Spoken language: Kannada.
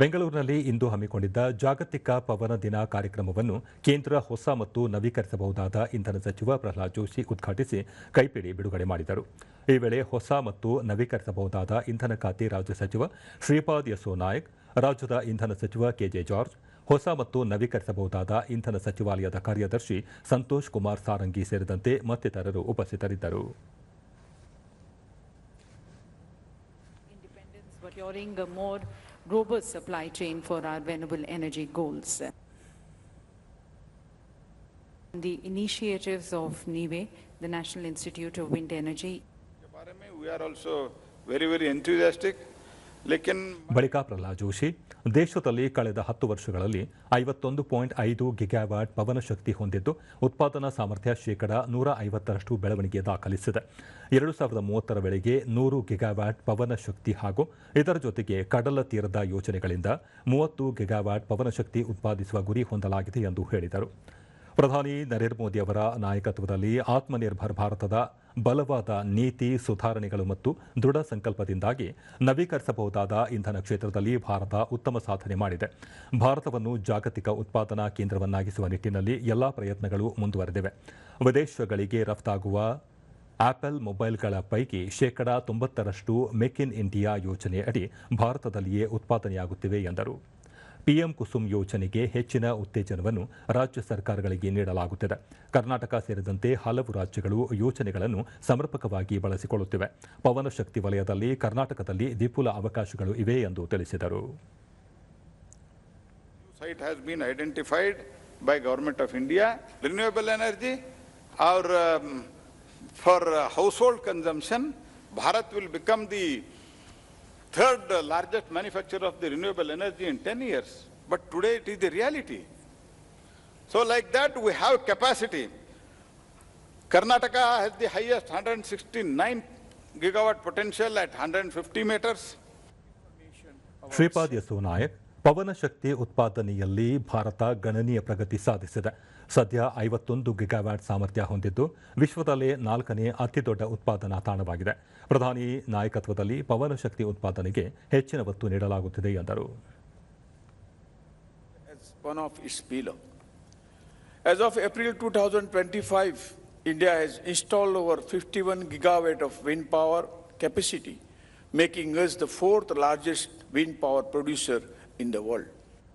ಬೆಂಗಳೂರಿನಲ್ಲಿ ಇಂದು ಹಮ್ಮಿಕೊಂಡಿದ್ದ ಜಾಗತಿಕ ಪವನ ದಿನ ಕಾರ್ಯಕ್ರಮವನ್ನು ಕೇಂದ್ರ ಹೊಸ ಮತ್ತು ನವೀಕರಿಸಬಹುದಾದ ಇಂಧನ ಸಚಿವ ಪ್ರಹ್ಲಾದ್ ಜೋಶಿ ಉದ್ಘಾಟಿಸಿ ಕೈಪಿಡಿ ಬಿಡುಗಡೆ ಮಾಡಿದರು. ಈ ವೇಳೆ ಹೊಸ ಮತ್ತು ನವೀಕರಿಸಬಹುದಾದ ಇಂಧನ ಖಾತೆ ರಾಜ್ಯ ಸಚಿವ ಶ್ರೀಪಾದ್ ಯಸೋ ನಾಯಕ್, ರಾಜ್ಯದ ಇಂಧನ ಸಚಿವ ಕೆಜೆ ಜಾರ್ಜ್, ಹೊಸ ಮತ್ತು ನವೀಕರಿಸಬಹುದಾದ ಇಂಧನ ಸಚಿವಾಲಯದ ಕಾರ್ಯದರ್ಶಿ ಸಂತೋಷ್ ಕುಮಾರ್ ಸಾರಂಗಿ ಸೇರಿದಂತೆ ಮತ್ತಿತರರು ಉಪಸ್ಥಿತರಿದ್ದರು. robust supply chain for our renewable energy goals. The initiatives of NIWE, the National Institute of Wind Energy. We are also very, very enthusiastic. ಬಳಿಕ ಪ್ರಹ್ಲಾದ್ ಜೋಶಿ, ದೇಶದಲ್ಲಿ ಕಳೆದ ಹತ್ತು ವರ್ಷಗಳಲ್ಲಿ ಐವತ್ತೊಂದು ಪಾಯಿಂಟ್ ಐದು ಗಿಗಾವ್ಯಾಟ್ ಪವನ ಶಕ್ತಿ ಹೊಂದಿದ್ದು, ಉತ್ಪಾದನಾ ಸಾಮರ್ಥ್ಯ ಶೇಕಡ ನೂರ ಐವತ್ತರಷ್ಟು ಬೆಳವಣಿಗೆ ದಾಖಲಿಸಿದೆ. ಎರಡು ಸಾವಿರದ ಮೂವತ್ತರ ವೇಳೆಗೆ ನೂರು ಗಿಗಾವ್ಯಾಟ್ ಪವನ ಶಕ್ತಿ ಹಾಗೂ ಇದರ ಜೊತೆಗೆ ಕಡಲ ತೀರದ ಯೋಜನೆಗಳಿಂದ ಮೂವತ್ತು ಗಿಗಾವ್ಯಾಟ್ ಪವನ ಶಕ್ತಿ ಉತ್ಪಾದಿಸುವ ಗುರಿ ಹೊಂದಲಾಗಿದೆ ಎಂದು ಹೇಳಿದರು. ಪ್ರಧಾನಿ ನರೇಂದ್ರ ಮೋದಿ ಅವರ ನಾಯಕತ್ವದಲ್ಲಿ ಆತ್ಮನಿರ್ಭರ್ ಭಾರತದ ಬಲವಾದ ನೀತಿ, ಸುಧಾರಣೆಗಳು ಮತ್ತು ದೃಢ ಸಂಕಲ್ಪದಿಂದಾಗಿ ನವೀಕರಿಸಬಹುದಾದ ಇಂಧನ ಕ್ಷೇತ್ರದಲ್ಲಿ ಭಾರತ ಉತ್ತಮ ಸಾಧನೆ ಮಾಡಿದೆ. ಭಾರತವನ್ನು ಜಾಗತಿಕ ಉತ್ಪಾದನಾ ಕೇಂದ್ರವನ್ನಾಗಿಸುವ ನಿಟ್ಟಿನಲ್ಲಿ ಎಲ್ಲಾ ಪ್ರಯತ್ನಗಳು ಮುಂದುವರೆದಿವೆ. ವಿದೇಶಗಳಿಗೆ ರಫ್ತಾಗುವ ಆಪಲ್ ಮೊಬೈಲ್ಗಳ ಪೈಕಿ ಶೇಕಡಾ ತೊಂಬತ್ತರಷ್ಟು ಮೇಕ್ ಇನ್ ಇಂಡಿಯಾ ಯೋಜನೆಯಡಿ ಭಾರತದಲ್ಲಿಯೇ ಉತ್ಪಾದನೆಯಾಗುತ್ತಿವೆ ಎಂದರು. ಪಿಎಂ ಕುಸುಮ್ ಯೋಜನೆಗೆ ಹೆಚ್ಚಿನ ಉತ್ತೇಜನವನ್ನು ರಾಜ್ಯ ಸರ್ಕಾರಗಳಿಗೆ ನೀಡಲಾಗುತ್ತಿದೆ. ಕರ್ನಾಟಕ ಸೇರಿದಂತೆ ಹಲವು ರಾಜ್ಯಗಳು ಯೋಜನೆಗಳನ್ನು ಸಮರ್ಪಕವಾಗಿ ಬಳಸಿಕೊಳ್ಳುತ್ತಿವೆ. ಪವನಶಕ್ತಿ ವಲಯದಲ್ಲಿ ಕರ್ನಾಟಕದಲ್ಲಿ ವಿಪುಲ ಅವಕಾಶಗಳು ಇವೆ ಎಂದು ತಿಳಿಸಿದರು. Site has been identified by Government of India. Renewable energy, or um, for uh, household consumption, Bharat will become third largest manufacturer of the renewable energy in 10 years. But today it is the reality. So like that, we have capacity. Karnataka has the highest 169 gigawatt potential at 150 meters. Sripad Yasunayak, Nayak ಪವನ ಶಕ್ತಿ ಉತ್ಪಾದನೆಯಲ್ಲಿ ಭಾರತ ಗಣನೀಯ ಪ್ರಗತಿ ಸಾಧಿಸಿದೆ. ಸದ್ಯ ಐವತ್ತೊಂದು ಗಿಗಾವ್ಯಾಟ್ ಸಾಮರ್ಥ್ಯ ಹೊಂದಿದ್ದು ವಿಶ್ವದಲ್ಲೇ ನಾಲ್ಕನೇ ಅತಿದೊಡ್ಡ ಉತ್ಪಾದನಾ ತಾಣವಾಗಿದೆ. ಪ್ರಧಾನಿ ನಾಯಕತ್ವದಲ್ಲಿ ಪವನ ಶಕ್ತಿ ಉತ್ಪಾದನೆಗೆ ಹೆಚ್ಚಿನ ಒತ್ತು ನೀಡಲಾಗುತ್ತಿದೆ ಎಂದರು. As of April 2025, India has installed over 51 gigawatt of wind power capacity, making us the fourth largest wind power producer in the world.